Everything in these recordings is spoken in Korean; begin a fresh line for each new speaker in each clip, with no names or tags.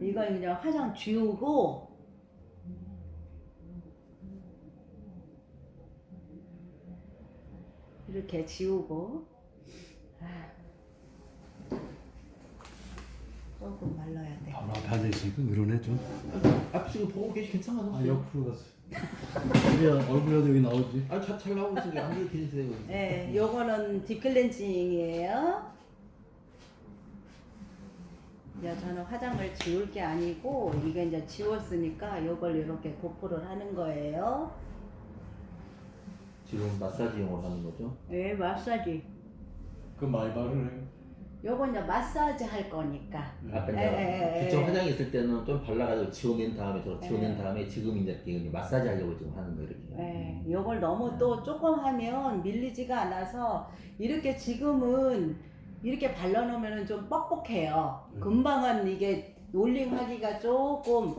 이건 그냥 화장 지우고 이렇게 지우고 아, 조금 말라야 돼.
바로 앞에 앉아 있으니까 그러네 좀.
앞 지금 보고 계시 괜찮아.
아 옆으로 갔어. 그래야 얼굴이라도 여기 나오지.
아, 잘, 잘 나오고 있으니까 앉아 계세요.
네, 요거는 딥클렌징이에요. 이제 저는 화장을 지울 게 아니고 이게 이제 지웠으니까 요걸 이렇게 고프를 하는 거예요.
지금 마사지용으로 하는 거죠.
네, 마사지.
그 많이 바르네.
요거 이제 마사지 할 거니까.
아까
에, 에, 에,
이제 기초
에.
화장이 있을 때는 좀 발라가지고 지워낸 다음에 저 지워낸
에.
다음에 지금 이제 이게 마사지 하려고 지금 하는 거 이렇게.
네, 요걸 너무 또 조금 하면 밀리지가 않아서 이렇게 지금은 이렇게 발라놓으면 좀 뻑뻑해요.
음.
금방은 이게 롤링하기가 조금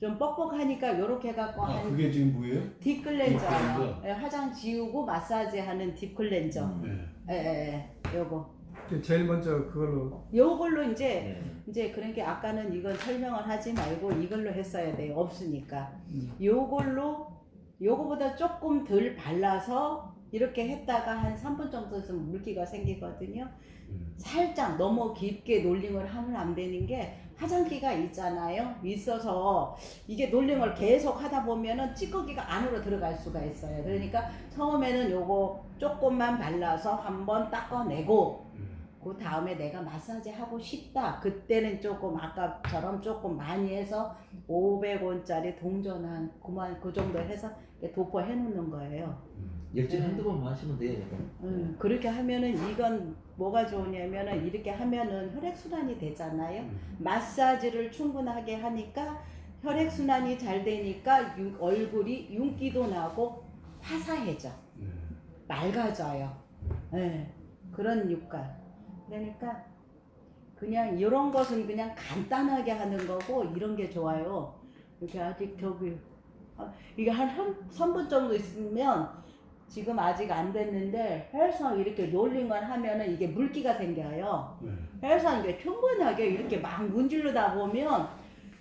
좀 뻑뻑하니까 요렇게 해갖고
아
한
그게 지금 뭐예요?
딥클렌저
딥클렌저?
예, 화장 지우고 마사지하는 딥클렌저
음.
네.
예, 예, 예, 요거
제일 먼저 그걸로
요걸로 이제
네.
이제 그러니까 아까는 이건 설명을 하지 말고 이걸로 했어야 돼요 없으니까
음.
요걸로 요거보다 조금 덜 발라서 이렇게 했다가 한 3분 정도 있으면 물기가 생기거든요
음.
살짝 너무 깊게 놀링을 하면 안 되는 게 화장기가 있잖아요. 있어서 이게 놀링을 계속 하다 보면은 찌꺼기가 안으로 들어갈 수가 있어요. 그러니까 처음에는 요거 조금만 발라서 한번 닦아내고
음.
그 다음에 내가 마사지 하고 싶다. 그때는 조금 아까처럼 조금 많이 해서 500원짜리 동전 한 9만 그 정도 해서 도포해 놓는 거예요.
음.
일주일에
네.
한두 번 마시면 돼요.
음, 그렇게 하면은 이건 뭐가 좋으냐면은 이렇게 하면은 혈액순환이 되잖아요.
음.
마사지를 충분하게 하니까 혈액순환이 잘 되니까 유- 얼굴이 윤기도 나고 화사해져.
음.
맑아져요. 네, 그런 효과. 그러니까 그냥 이런 것은 그냥 간단하게 하는 거고 이런 게 좋아요. 이렇게 아직 저기 아, 이게 한 3분 정도 있으면 지금 아직 안 됐는데 해서 이렇게 롤링을 하면은 이게 물기가 생겨요.
네.
해서 이게 충분하게 이렇게 막 문질러다 보면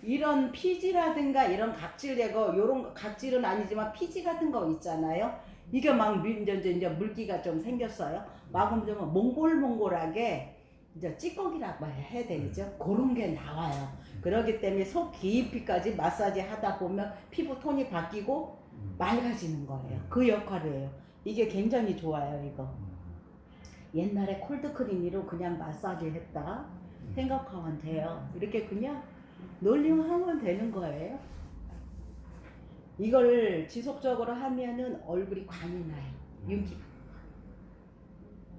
이런 피지라든가 이런 각질 제거 요런 각질은 아니지만 피지 같은 거 있잖아요. 이게 막 미- 이제 이제 물기가 좀 생겼어요. 막 그러면 몽골몽골하게 이제 찌꺼기라고 해야 되죠. 그런 게 나와요. 그렇기 때문에 속 깊이까지 마사지 하다 보면 피부 톤이 바뀌고
음.
맑아지는 거예요. 그 역할이에요. 이게 굉장히 좋아요, 이거. 옛날에 콜드크림으로 그냥 마사지 했다 생각하면 돼요. 이렇게 그냥 놀림하면 되는 거예요. 이걸 지속적으로 하면은 얼굴이 광이 나요. 윤기. 이게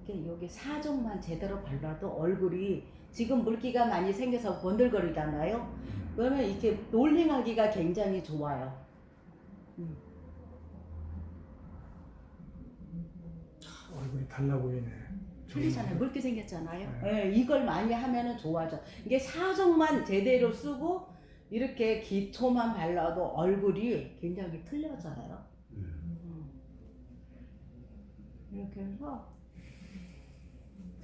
여기 사정만 제대로 발라도 얼굴이 지금 물기가 많이 생겨서 번들거리잖아요. 그러면 이렇게 놀링하기가 굉장히 좋아요.
얼굴이 달라 보이네.
틀리잖아요. 물기 생겼잖아요.
네.
예, 이걸 많이 하면은 좋아져. 이게 사정만 제대로 쓰고 이렇게 기초만 발라도 얼굴이 굉장히 틀려져요.
음.
음. 이렇게 해서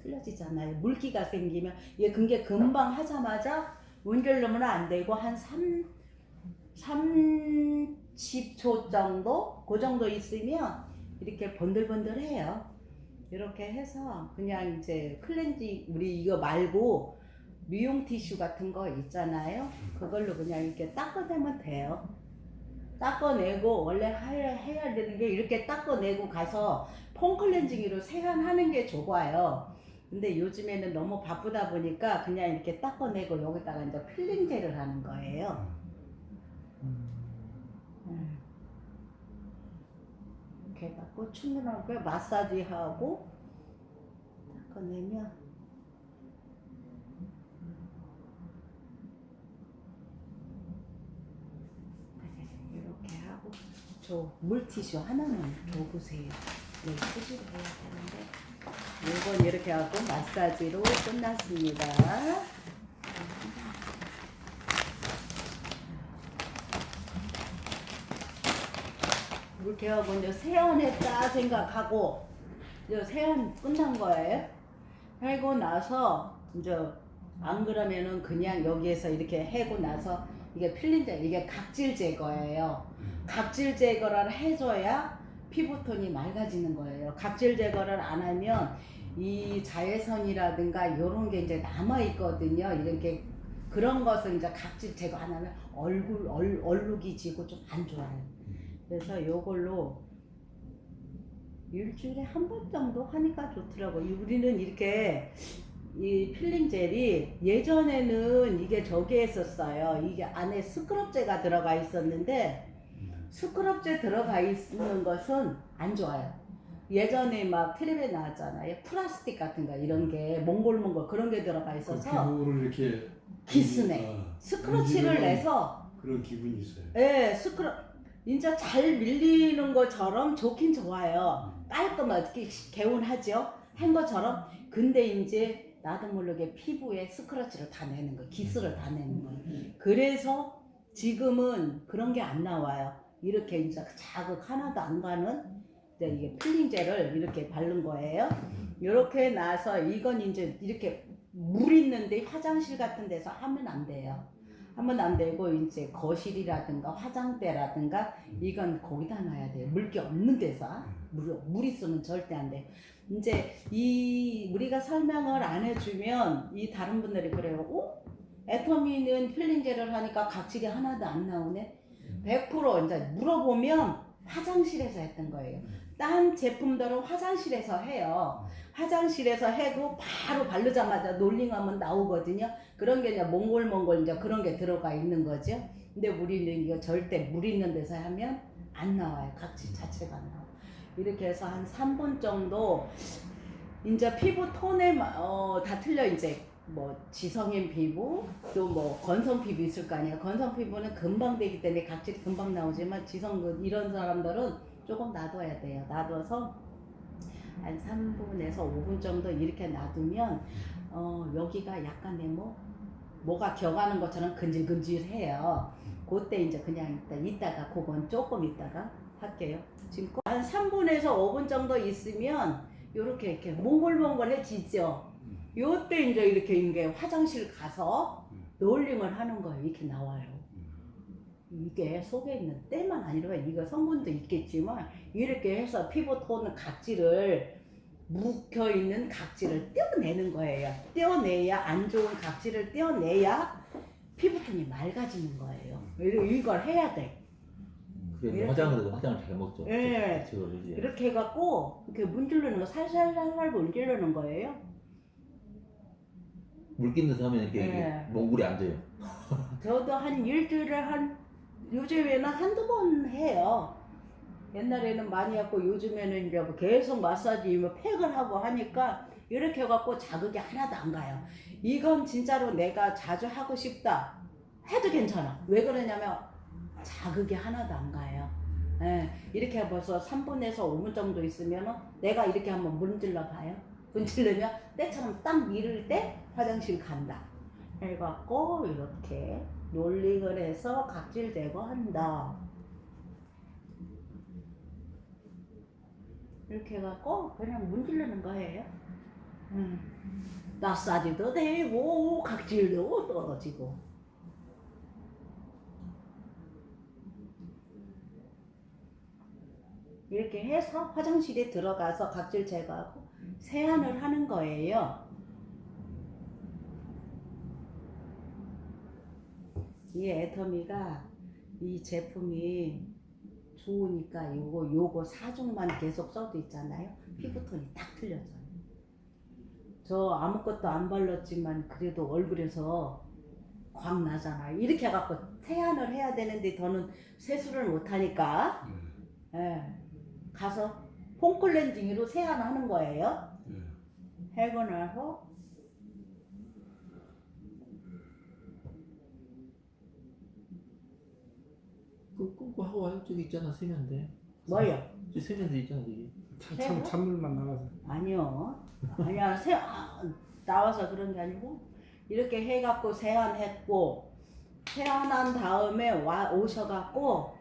틀려지잖아요. 물기가 생기면 이게 그게 금방 하자마자 문질르면 안 되고 한 3, 30초 정도 그 정도 있으면 이렇게 번들번들해요. 이렇게 해서 그냥 이제 클렌징 우리 이거 말고 미용 티슈 같은 거 있잖아요. 그걸로 그냥 이렇게 닦아내면 돼요. 닦아내고 원래 해야, 해야 되는 게 이렇게 닦아내고 가서 폼 클렌징으로 세안하는 게 좋아요. 근데 요즘에는 너무 바쁘다 보니까 그냥 이렇게 닦아내고 여기다가 이제 필링제를 하는 거예요.
음.
음. 이렇게 해갖고 충분하게 마사지하고 닦아내면 이렇게 하고 저 물티슈 하나만 줘보세요. 네, 수시로 해야 되는데 이건 이렇게 하고 마사지로 끝났습니다. 이렇게 하고 이제 세안했다 생각하고 이제 세안 끝난 거예요. 하고 나서 이제 안 그러면은 그냥 여기에서 이렇게 해고 나서 이게 필린자 이게 각질 제거예요. 각질 제거를 해줘야 피부톤이 맑아지는 거예요. 각질 제거를 안 하면 이 자외선이라든가 이런 게 이제 남아 있거든요. 이렇게 그런 것을 이제 각질 제거 안 하면 얼굴 얼, 얼룩이 지고 좀 안 좋아요. 그래서 요걸로 일주일에 한 번 정도 하니까 좋더라고요. 우리는 이렇게 이 필링 젤이 예전에는 이게 저기 했었어요. 이게 안에 스크럽제가 들어가 있었는데 스크럽제 들어가 있는 것은 안 좋아요. 예전에 막 텔레비에 나왔잖아요. 플라스틱 같은 거 이런 게 몽골몽골 그런 게 들어가
그
있어서
피부를 이렇게
기스네.
아,
스크러치를
문지르는
내서
그런 기분이 있어요.
예, 스크럽 진짜 잘 밀리는 것처럼 좋긴 좋아요. 깔끔하게 개운하죠. 한 것처럼. 근데 이제 나도 모르게 피부에 스크러치를 다 내는 거, 기스를 다 내는 거예요. 그래서 지금은 그런 게 안 나와요. 이렇게 이제 자극 하나도 안 가는 이제 이게 필링젤을 이렇게 바른 거예요. 이렇게 나서 이건 이제 이렇게 물 있는데 화장실 같은 데서 하면 안 돼요. 하면 안 되고 이제 거실이라든가 화장대라든가 이건 거기다 놔야 돼요. 물기 없는 데서 물, 물 있으면 절대 안 돼요. 이제 이 우리가 설명을 안 해주면 이 다른 분들이 그래요. 어? 애터미는 필링젤을 하니까 각질이 하나도 안 나오네. 100% 이제 물어보면 화장실에서 했던 거예요. 딴 제품들은 화장실에서 해요. 화장실에서 해고 바로 바르자마자 놀링하면 나오거든요. 그런 게 이제 몽골몽골 이제 그런 게 들어가 있는 거죠. 근데 우리는 이거 절대 물 있는 데서 하면 안 나와요. 각질 자체가 안 나와. 이렇게 해서 한 3분 정도 이제 피부 톤에 마- 어, 다 틀려 이제 뭐 지성인 피부 또 뭐 건성 피부 있을 거 아니야. 건성 피부는 금방 되기 때문에 각질이 금방 나오지만 지성 그 이런 사람들은 조금 놔둬야 돼요. 놔둬서 한 3분에서 5분 정도 이렇게 놔두면 어, 여기가 약간 뭐 뭐가 겨가는 것처럼 근질근질해요. 그때 이제 그냥 일단 이따 가 그건 조금 이따가 할게요. 지금 거- 한 3분에서 5분 정도 있으면 요렇게 이렇게 몽골몽골해지죠. 요때 이제 이렇게 이게 화장실 가서 롤링을 하는 거예요. 이렇게 나와요. 이게 속에 있는 때만 아니라 이거 성분도 있겠지만 이렇게 해서 피부 톤 각질을 묵혀 있는 각질을 떼어내는 거예요. 떼어내야 안 좋은 각질을 떼어내야 피부톤이 맑아지는 거예요. 이- 이걸 해야 돼. 이렇게.
화장을 잘 먹죠.
예.
그걸 이제
이렇게 해갖고 이렇게 문지르는 거 살살살살 문지르는 거예요.
물기 있는 하면 이렇게
예.
몽골이 앉아요.
저도 한 일주일에 한 요즘에는 한두 번 해요. 옛날에는 많이 했고 요즘에는 이제 뭐 계속 마사지 뭐 팩을 하고 하니까 이렇게 해갖고 자극이 하나도 안 가요. 이건 진짜로 내가 자주 하고 싶다 해도 괜찮아. 왜 그러냐면 자극이 하나도 안 가요. 예, 이렇게 벌써 3분에서 5분 정도 있으면 내가 이렇게 한번 문질러 봐요. 문질르면 때처럼 딱 밀을 때 화장실 간다. 해갖고 이렇게 롤링을 해서 각질 제거한다. 이렇게 해갖고 그냥 문지르는 거예요. 음. 마사지도 되고 각질도 떨어지고. 이렇게 해서 화장실에 들어가서 각질 제거하고 세안을 하는 거예요. 이 애터미가 이 제품이 좋으니까 요거 요거 사종만 계속 써도 있잖아요. 피부톤이 딱 틀려져요. 저 아무것도 안 발랐지만 그래도 얼굴에서 광 나잖아요. 이렇게 해갖고 세안을 해야 되는데 저는 세수를 못 하니까 예, 가서 폼클렌징으로 세안하는 거예요. 해고 나서
그 끄고 하고 와요. 저기 있잖아 세면대.
뭐요?
저 세면대 있잖아 저기.
참, 참 찬물만 나가서
아니요. 아니야. 세, 아, 나와서 그런 게 아니고 이렇게 해갖고 세안했고 세안한 다음에 와 오셔갖고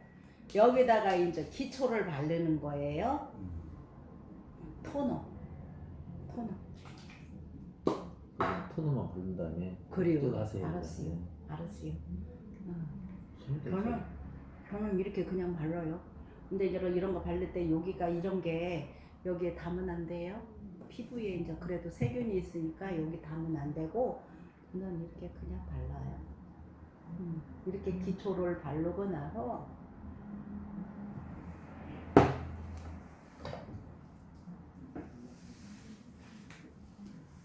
여기다가 이제 기초를 바르는 거예요. 토너. 토너.
토너만 다음에
그래요.
또 하세요.
알았어요. 알았어요. 저는 저는 이렇게 그냥 발라요. 근데 이런 이런 거 바를 때 여기가 이런 게 여기에 담으면 안 돼요. 피부에 이제 그래도 세균이 있으니까 여기 담으면 안 되고 저는 이렇게 그냥 발라요. 음, 이렇게 기초를 바르고 나서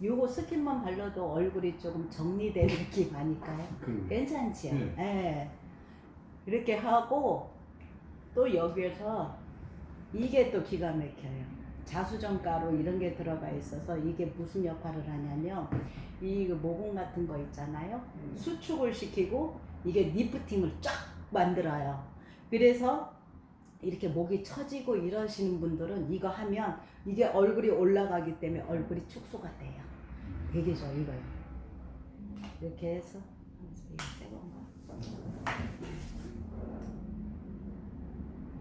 요거 스킨만 발라도 얼굴이 조금 정리된 느낌 아닐까요?
그
괜찮지요?
네.
예. 이렇게 하고 또 여기에서 이게 또 기가 막혀요. 자수정 가루 이런 게 들어가 있어서 이게 무슨 역할을 하냐면 이그 모공 같은 거 있잖아요. 수축을 시키고 이게 리프팅을 쫙 만들어요. 그래서 이렇게 목이 처지고 이러시는 분들은 이거 하면 이게 얼굴이 올라가기 때문에 얼굴이 축소가 돼요. 되게 좋아 이거요. 이렇게 해서 이거 새 건가?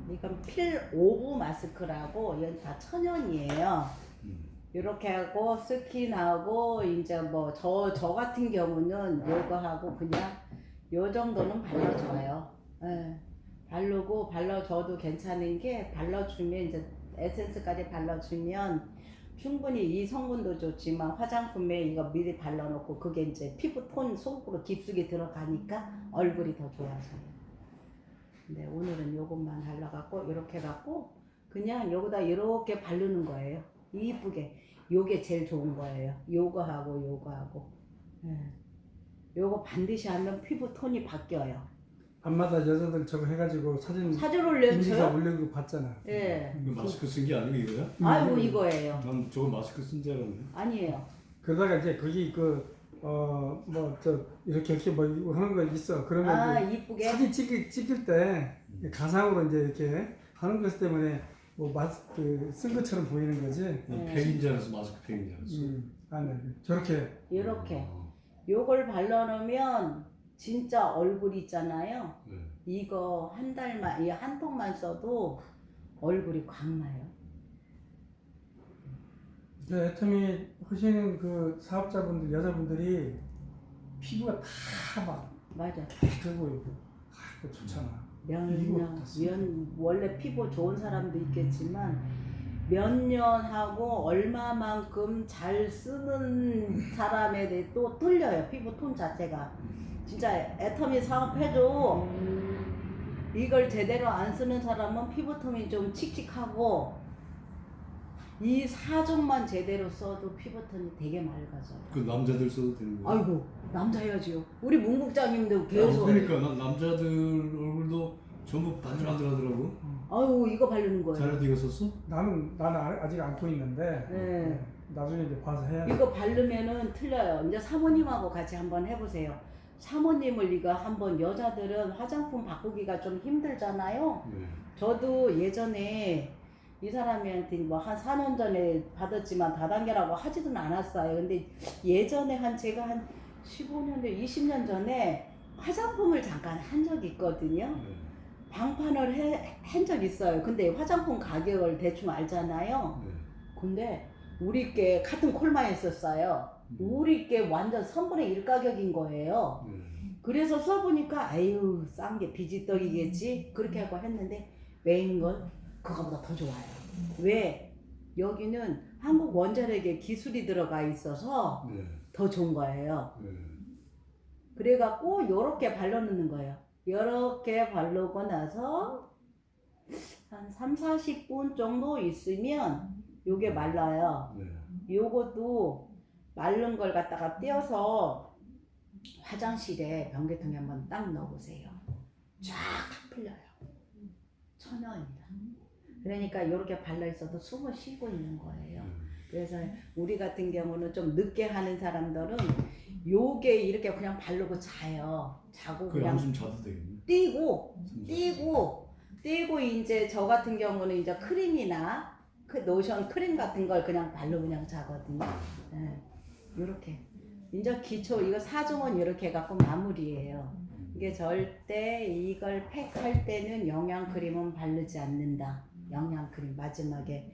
이건 필 오브 마스크라고 이건 다 천연이에요.
음.
이렇게 하고 스킨하고 이제 뭐저저 같은 경우는 요거 하고 그냥 요 정도는 발라줘요. 예. 바르고 발라줘도 괜찮은 게 발라주면 이제 에센스까지 발라주면 충분히 이 성분도 좋지만 화장품에 이거 미리 발라놓고 그게 이제 피부 톤 속으로 깊숙이 들어가니까 얼굴이 더 좋아져요. 근데 오늘은 요것만 발라갖고 이렇게 갖고 그냥 여기다 이렇게 바르는 거예요. 이쁘게. 요게 제일 좋은 거예요. 요거 하고 요거 하고. 예. 요거 반드시 하면 피부 톤이 바뀌어요.
밤마다 여자들 저거 해가지고 사진
사진 올려줘요?
올리고 봤잖아.
예.
이거 마스크 쓴 게 아니고 이거야?
아이고 이거예요.
난 저거 마스크 쓴 줄 알았네.
아니에요.
그러다가 이제 거기 그어뭐저 이렇게 이렇게 뭐 이거 하는 거 있어. 그러면
아
이제
이쁘게.
사진 찍을 찍을 때 가상으로 이제 이렇게 하는 것 때문에 뭐 마스크 쓴 것처럼 보이는 거지.
난
네.
팩인 줄 알았어 마스크 팩인 줄 알았어.
음, 아니 저렇게
이렇게.
어,
요걸 발라놓으면 진짜 얼굴 있잖아요.
네.
이거 한 달만 이 한 통만 써도 얼굴이 광나요.
저 애터미 하시는 그 사업자분들 여자분들이 피부가 다막
맞아.
들고 있고 아, 그거 좋잖아.
면,
이거
면, 원래 피부 좋은 사람도 있겠지만 몇 년 하고 얼마만큼 잘 쓰는 사람에 대해 또 틀려요 피부 톤 자체가 진짜 애터미 사업해도 이걸 제대로 안 쓰는 사람은 피부톤이 좀 칙칙하고 이 사종만 제대로 써도 피부톤이 되게 맑아져요
그 남자들 써도 되는 거야?
아이고 남자야지요 우리 문국장님도 계속
그러니까 난 남자들 얼굴도 전부 반들반들하더라고.
아이고 이거 바르는 거예요
자네도 이거 썼어?
나는 나는 아- 아직 안고 있는데
네.
나중에 이제 봐서 해야 돼.
이거 바르면은 틀려요. 이제 사모님하고 같이 한번 해보세요. 사모님을 이거 한번 여자들은 화장품 바꾸기가 좀 힘들잖아요.
네.
저도 예전에 이 사람한테 뭐 한 4년 전에 받았지만 다단계라고 하지도 않았어요. 근데 예전에 한 제가 한 15년, 20년 전에 화장품을 잠깐 한 적이 있거든요.
네.
방판을 한적 있어요. 근데 화장품 가격을 대충 알잖아요.
네.
근데 우리 게 같은 콜만 했었어요. 우리 게 완전 3분의 1 가격인 거예요.
네.
그래서 써보니까 아유 싼 게 비지떡이겠지 그렇게 하고 했는데 왜인 건 그거보다 더 좋아요. 왜 여기는 한국 원자력의 기술이 들어가 있어서
네.
더 좋은 거예요.
네.
그래갖고 요렇게 발라놓는 거예요. 요렇게 바르고 나서 한 3, 40분 정도 있으면 요게 말라요.
네.
요것도 마른 걸 갖다가 떼어서 화장실에 변기통에 한번 딱 넣어보세요. 쫙 풀려요. 천연이다. 그러니까 이렇게 발라 있어도 숨을 쉬고 있는 거예요. 그래서 우리 같은 경우는 좀 늦게 하는 사람들은 요게 이렇게 그냥 바르고 자요. 자고
그
그냥
한숨 자도 되겠네.
뛰고 뛰고 뛰고 이제 저 같은 경우는 이제 크림이나 그 노션 크림 같은 걸 그냥 발로 그냥 자거든요. 예. 요렇게 이제 기초 이거 사종은 이렇게 해갖고 마무리예요. 이게 절대 이걸 팩할 때는 영양 크림은 바르지 않는다. 영양 크림 마지막에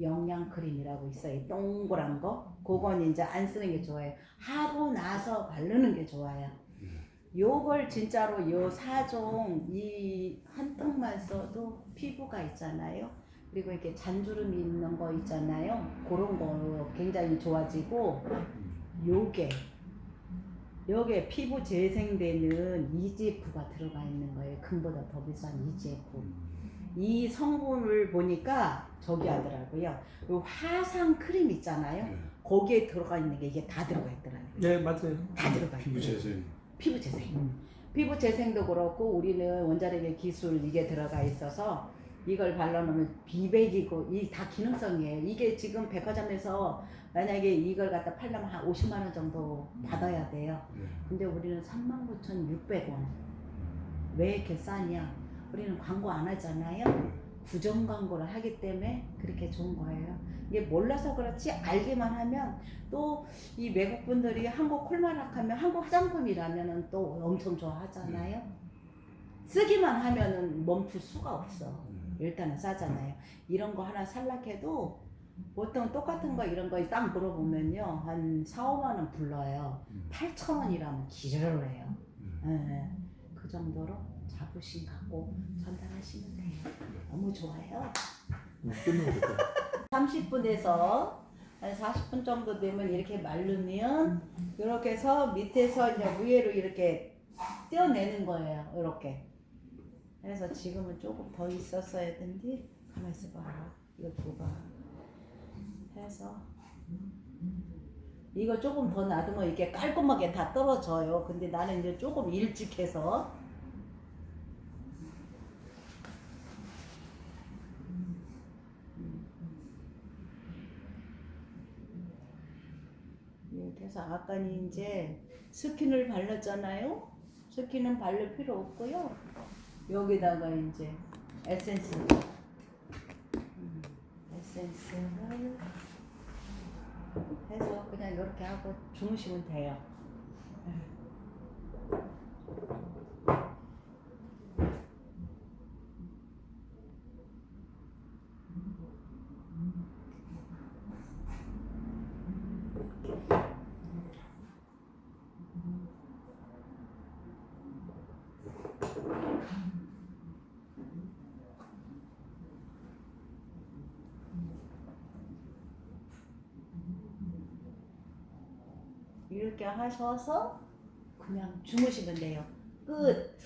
영양 크림이라고 있어요. 동그란 거. 그건 이제 안 쓰는 게 좋아요. 하고 나서 바르는 게 좋아요. 요걸 진짜로 요 사종 이 한 통만 써도 피부가 있잖아요. 그리고 이렇게 잔주름이 있는 거 있잖아요. 그런 거 굉장히 좋아지고 요게 요게 피부 재생되는 EGF가 들어가 있는 거예요. 금보다 더 비싼 EGF. 이 성분을 보니까 저기 하더라고요. 요 화상 크림 있잖아요.
네.
거기에 들어가 있는 게 이게 다 들어가 있더라고요.
네 맞아요.
다 들어가
피부
있어요.
재생.
피부 재생.
음.
피부 재생도 그렇고 우리는 원자력의 기술 이게 들어가 있어서 이걸 발라놓으면 비백이고 이 다 기능성이에요. 이게 지금 백화점에서 만약에 이걸 갖다 팔려면 한 50만 원 정도 받아야 돼요.
네.
근데 우리는 39,600원. 왜 이렇게 싸냐? 우리는 광고 안 하잖아요. 부정 광고를 하기 때문에 그렇게 좋은 거예요. 이게 몰라서 그렇지 알기만 하면 또 이 외국 분들이 한국 콜마락하면 한국 화장품이라면은 또 엄청 좋아하잖아요. 쓰기만 하면은 멈출 수가 없어. 일단은 싸잖아요. 이런 거 하나 살락해도 보통 똑같은 거 이런 거 딱 물어보면요 한 4, 5만 원 불러요. 8천 원이라면 기절을 해요. 예, 그 정도로 자부심 갖고 전달하시면 돼요. 너무 좋아요.
음, 끝내겠다.
30분에서 한 40분 정도 되면 이렇게 마르면 이렇게 해서 밑에서 이제 위에로 이렇게 떼어내는 거예요. 이렇게. 그래서 지금은 조금 더 있었어야 된디 가만 있어봐. 이거 줘봐. 해서 이거 조금 더 놔두면 이게 깔끔하게 다 떨어져요. 근데 나는 이제 조금 일찍 해서 해서 아까는 이제 스킨을 발랐잖아요. 스킨은 바를 필요 없고요. 여기다가 이제 에센스 음, 에센스를 해서 그냥 이렇게 하고 주무시면 돼요. 이렇게 하셔서 그냥 주무시면 돼요. 끝.